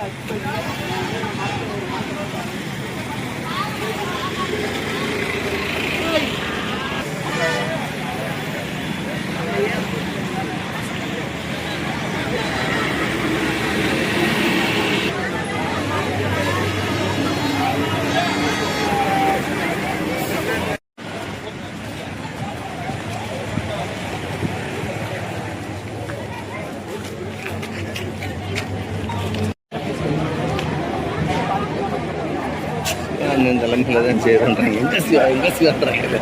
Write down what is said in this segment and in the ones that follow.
Yeah. அந்த நிலைமையில தான் செய்யறாங்க எங்க சிவா எங்க சிவான்றாங்க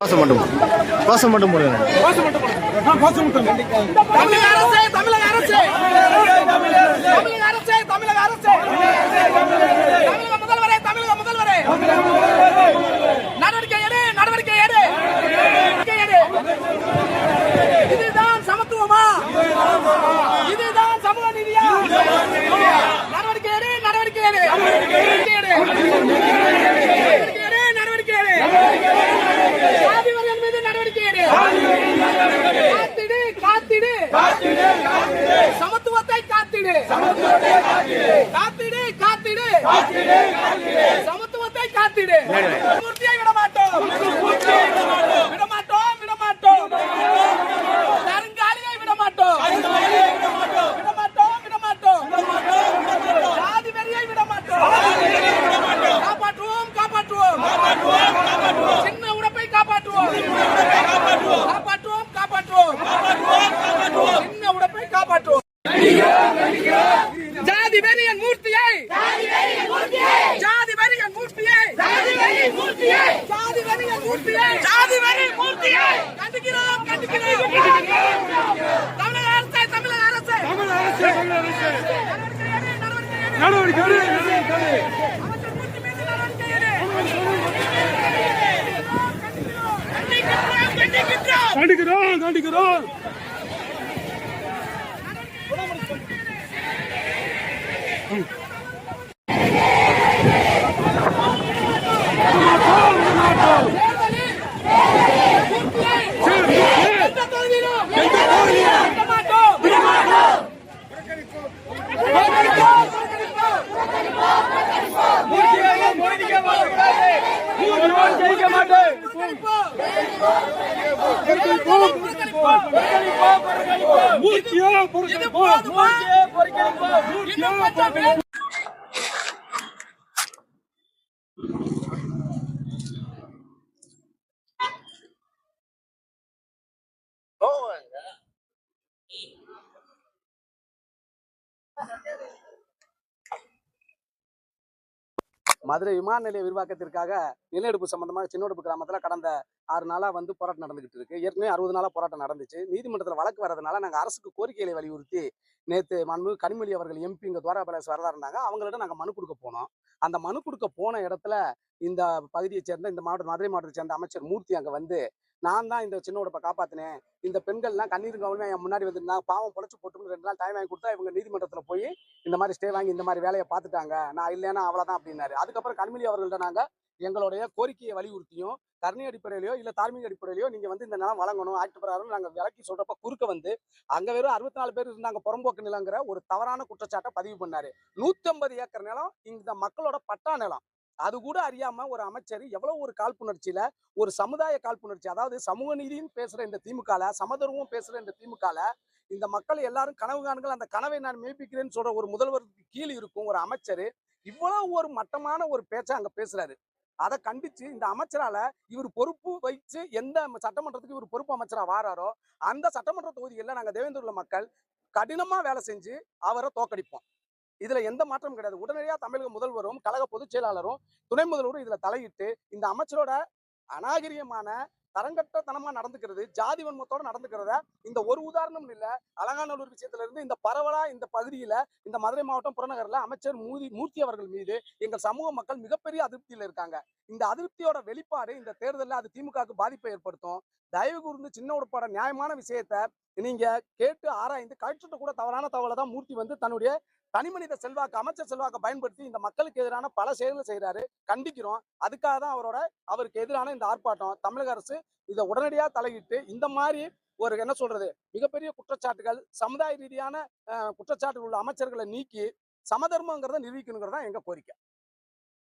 பாசம் மட்டும் பாசம் மட்டும் போடுங்க தமிழக அரசே தமிழக அரசே. தமிழக அரசே தமிழக அரசே. தமிழக முதல்வரே தமிழக முதல்வரே. நடவடிக்கை எடு நடவடிக்கை எடு. நடவடிக்கை எடு இதுதான் சமத்துவமா இதுதான் சமூக நீதியா நடவடிக்கை எடு நடவடிக்கை எடு நடவடிக்கை எடு நடவடிக்கை எடு நடவடிக்கை எடு சாதி வரியல் மீது நடவடிக்கை எடு காத்திடு காத்திடு. சமத்துவத்தை காத்திடு. காத்திடு காத்திடு. சமத்துவத்தை காத்திடு மூர்த்தியை விட மாட்டோம் விட மாட்டோம் விட மாட்டோம் கருங்காலியை விட மாட்டோம் விட மாட்டோம் விட மாட்டோம் ஜாதி வெறியை விட மாட்டோம் காப்பாற்றுவோம் காப்பாற்றுவோம் சின்ன உடப்பை காப்பாற்றுவோம் காப்பாற்றுவோம் காப்பாற்றுவோம் சின்ன உடப்பை காப்பாற்றுவோம் ஜாதி வெறியன் மூர்த்தியை ஜாதி வெறியன் மூர்த்தியை ஜாதி வெறியன் மூர்த்தியை ஜாதி வெறியன் மூர்த்தியை! கண்டிக்கிறோம் கண்டிக்கிறோம். தமிழக அரசே தமிழக அரசே. தமிழக அரசே தமிழக அரசே. நடவடிக்கை நடவடிக்கை. கண்டிக்கிறோம், கண்டிக்கிறோம். கண்டிக்கிறோம் புறக்கணிப்போம். மதுரை விமான நிலைய விரிவாக்கத்திற்காக நிலநடுப்பு சம்பந்தமாக சின்னடுப்பு கிராமத்தில் கடந்த ஆறு நாளாக வந்து போராட்டம் நடந்துகிட்டு இருக்கு. ஏற்கனவே அறுபது நாளாக போராட்டம் நடந்துச்சு. நீதிமன்றத்தில் வழக்கு வரதுனால நாங்கள் அரசுக்கு கோரிக்கைகளை வலியுறுத்தி நேற்று மன்மு கனிமொழி அவர்கள் எம்பி இங்கே துவாரா பேலஸ் வரதா இருந்தாங்க. அவங்கள்ட்ட நாங்கள் மனு கொடுக்க போனோம். அந்த மனு கொடுக்க போன இடத்துல இந்த பகுதியை சேர்ந்த இந்த மாவட்ட மதுரை மாவட்டத்தை சேர்ந்த அமைச்சர் மூர்த்தி அங்கே வந்து நான் தான் இந்த சின்ன உடப்பை காப்பாத்தினேன். இந்த பெண்கள்லாம் கண்ணீர் கவனமே என் முன்னாடி வந்து நான் பாவம் பொழைச்சு போட்டு ரெண்டு நாள் டைம் வாங்கி கொடுத்தா இவங்க நீதிமன்றத்தில் போய் இந்த மாதிரி ஸ்டே வாங்கி இந்த மாதிரி வேலையை பார்த்துட்டாங்க. நான் இல்லைன்னா அவ்வளோதான் அப்படின்னாரு. அதுக்கப்புறம் கனிமொழி அவர்கள்ட்ட நாங்கள் எங்களுடைய கோரிக்கையை வலியுறுத்தியும் கருணை அடிப்படையிலையோ இல்லை தார்மீக அடிப்படையிலையோ நீங்கள் வந்து இந்த நிலம் வழங்கணும் ஆக்ட் பிரகாரம் நாங்கள் விலக்கி சொல்கிறப்ப குறுக்க வந்து அங்கே வெறும் அறுபத்தி நாலு பேர் இருந்தாங்க புறம்போக்கு நிலங்கிற ஒரு தவறான குற்றச்சாட்டை பதிவு பண்ணாரு. நூற்றம்பது ஏக்கர் நிலம் இந்த மக்களோட பட்டா நிலம். அது கூட அறியாம ஒரு அமைச்சர் எவ்வளவு ஒரு காழ்ப்புணர்ச்சியில ஒரு சமுதாய காழ்ப்புணர்ச்சி. அதாவது சமூக நீதியும் பேசுற இந்த திமுகல சமதர்மமும் பேசுற இந்த திமுகல இந்த மக்கள் எல்லாரும் கனவு காணுங்கள் அந்த கனவை நான் மெய்ப்பிக்கிறேன்னு சொல்ற ஒரு முதல்வருக்கு கீழ் இருக்கும் ஒரு அமைச்சர் இவ்வளவு ஒரு மட்டமான ஒரு பேச்சை அங்க பேசுறாரு. அதை கண்டிச்சு இந்த அமைச்சரால இவர் பொறுப்பு வைச்சு எந்த சட்டமன்றத்துக்கு இவர் பொறுப்பு அமைச்சரா வாராரோ அந்த சட்டமன்ற தொகுதிகளில் நாங்க தேவேந்திர மக்கள் கடினமா வேலை செஞ்சு அவரை தோக்கடிப்போம். இதுல எந்த மாற்றம் கிடையாது. உடனடியாக தமிழக முதல்வரும் கழக பொதுச் செயலாளரும் துணை முதல்வரும் இதுல தலையிட்டு இந்த அமைச்சரோட அநாகரிகமான தரங்கட்டத்தனமா நடந்துக்கிறது ஜாதி வன்மத்தோட நடந்துக்கிறத இந்த ஒரு உதாரணம் இல்ல. அலங்காநல்லூர் விஷயத்துல இருந்து இந்த பரவலா இந்த பகுதியில இந்த மதுரை மாவட்டம் புறநகர்ல அமைச்சர் மூதி மூர்த்தி அவர்கள் மீது எங்கள் சமூக மக்கள் மிகப்பெரிய அதிருப்தியில இருக்காங்க. இந்த அதிருப்தியோட வெளிப்பாடு இந்த தேர்தலில் அது திமுகவுக்கு பாதிப்பை ஏற்படுத்தும். தயவு கூர்ந்து சின்ன உடப்பாட நியாயமான விஷயத்த நீங்க கேட்டு ஆராய்ந்து கழிச்சுட்டு கூட தவறான தகவலை தான் மூர்த்தி வந்து தன்னுடைய தனிமனித செல்வாக்கு அமைச்சர் செல்வாக்கை பயன்படுத்தி இந்த மக்களுக்கு எதிரான பல செயல்களை செய்யறாரு கண்டிக்கிறோம். அதுக்காக தான் அவரோட அவருக்கு எதிரான இந்த ஆர்ப்பாட்டம். தமிழக அரசு இதை உடனடியாக தலையிட்டு இந்த மாதிரி ஒரு என்ன சொல்றது? மிகப்பெரிய குற்றச்சாட்டுகள் சமுதாய ரீதியான குற்றச்சாட்டுகள் உள்ள அமைச்சர்களை நீக்கி சமதர்மங்கிறத நிரூபிக்கணுங்கிறது தான் எங்க கோரிக்கை.